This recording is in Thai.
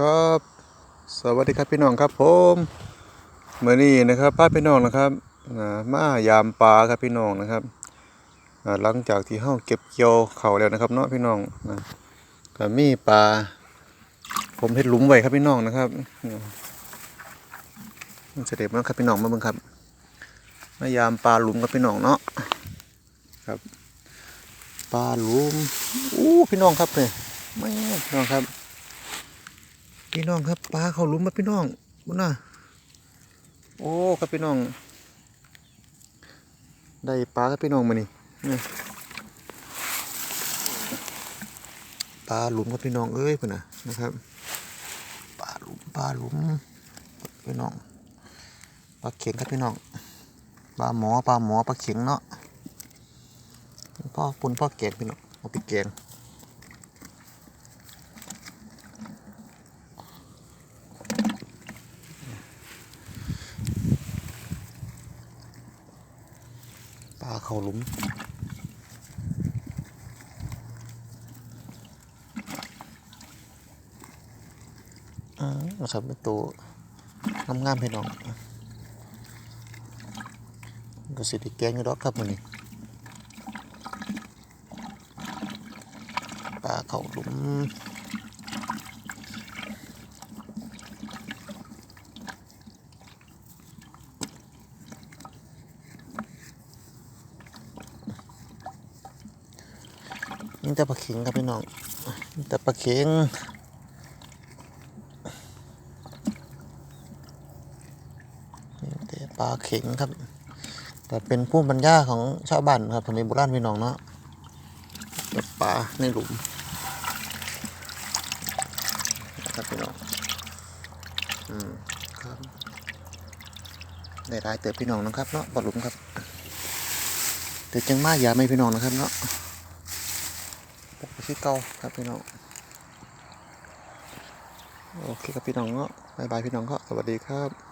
ครับ สวัสดีครับพี่น้องครับผมเมื่อนี้นะครับพาพี่น้องนะครับมายามปลาครับพี่น้องนะครับหลังจากที่เฮาเก็บเกี่ยวเข่าแล้วนะครับเนาะพี่น้องนะก็มีปลาผมเฮ็ดหลุมไว้ครับพี่น้องนะครับมันเสด็จมาครับพี่น้องมาเบิ่งครับมายามปลาหลุมครับพี่น้องเนาะครับปลาหลุมอู้พี่น้องครับเนี่ยแม่พี่น้องครับ พี่น้องครับปลาเขาหลุมมาพี่น้องบุญน่ะโอ้ครับพี่น้อง ได้ปลาครับพี่น้องมานี่นี่ปลาหลุมครับพี่น้องเอ้ยพุ่นนะนะครับปลาหลุมปลาหลุมพี่น้องปลาเข็งครับพี่น้องปลาหมอปลาหมอปลาเข็งเนาะพ่อปุ่นพ่อแกงพี่น้องเอาไปแกงาเขาหลุมอ่านะครับเป็นตัวงามๆพี่น้องก็สิได้แกงอยู่ดอกครับมื้อนี้ปลาเข่าหลุม นี่แต่ปลาเข็งครับพี่น้องมีแต่ปลาเข็งนี่แต่ปลาเข็งครับ แต่เป็นผู้บรรยาของชาวบ้านครับสมัยโบราณพี่น้องเนาะกับปลาในหลุมนะครับพี่น้องอืมครับได้รายเติบพี่น้องนะครับเนาะปลาหลุมครับแต่จังมาอย่าไม่พี่น้องนะครับเนาะ ปกติเก่าครับพี่น้องโอเคครับพี่น้องเนาะบายบายพี่น้องก็สวัสดีครับ